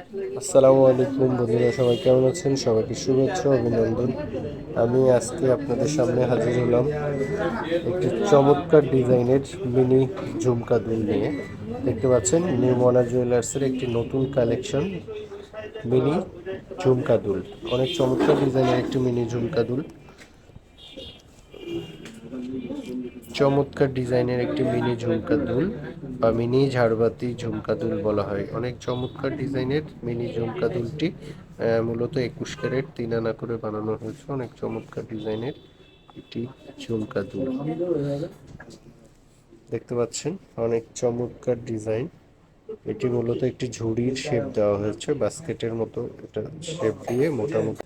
আসসালামু আলাইকুম বন্ধুরা, সবাই কেমন আছেন? সবাইকে শুভেচ্ছা, অভিনন্দন। আমি আজকে আপনাদের সামনে হাজির হলাম একটি চমৎকার ডিজাইনের মিনি ঝুমকা দুল নিয়ে। দেখতে পাচ্ছেন, নিউ মনা জুয়েলার্সের একটি নতুন কালেকশন মিনি ঝুমকা দুল। অনেক চমৎকার ডিজাইনের একটি মিনি ঝুমকা দুল। চমৎকার ডিজাইনের একটি মিনি ঝুমকা দুল, বা মিনি ঝাড়বাতি ঝুমকা দুল বলা হয়। অনেক চমৎকার ডিজাইনের মিনি ঝুমকা দুলটি মূলত একুশ ক্যারেট, তিন আনা করে বানানো হয়েছে। অনেক চমৎকার ডিজাইনের একটি ঝুমকা দুল। দেখতে পাচ্ছেন, অনেক চমৎকার ডিজাইন। এটি মূলত একটি ঝুড়ির শেপ দেওয়া হয়েছে বাস্কেটের মতো এটা শেপ দিয়ে মোটামুটি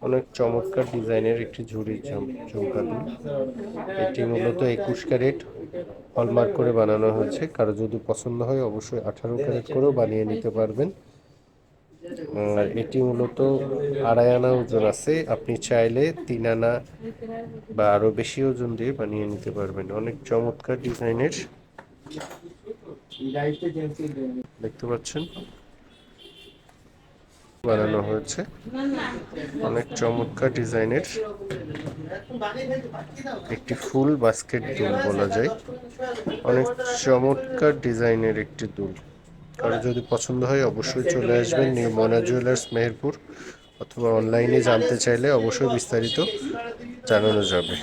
অনেক চমৎকার ডিজাইনের একটি ঝুড়ির ঝুম- ঝুমকা এটি মূলত একুশ ক্যারেট হলমার্ক করে বানানো হয়েছে। কারও যদি পছন্দ হয় অবশ্যই আঠারো ক্যারেট করেও বানিয়ে নিতে পারবেন। আর এটি মূলত আড়াই আনা ওজন আছে। আপনি চাইলে তিন আনা বা আরও বেশি ওজন দিয়ে বানিয়ে নিতে পারবেন। অনেক চমৎকার ডিজাইনের দেখতে পাচ্ছেন? বানানো হয়েছে। অনেক চমৎকার ডিজাইনের। একটি ফুল বাস্কেট দুল বলা যায়। অনেক চমৎকার ডিজাইনের একটি দুল। কারও যদি পছন্দ হয়, অবশ্যই চলে আসবেন নিউ মনা জুয়েলার্স, মেহেরপুর। অথবা অনলাইনে জানতে চাইলে অবশ্যই বিস্তারিত জানানো যাবে।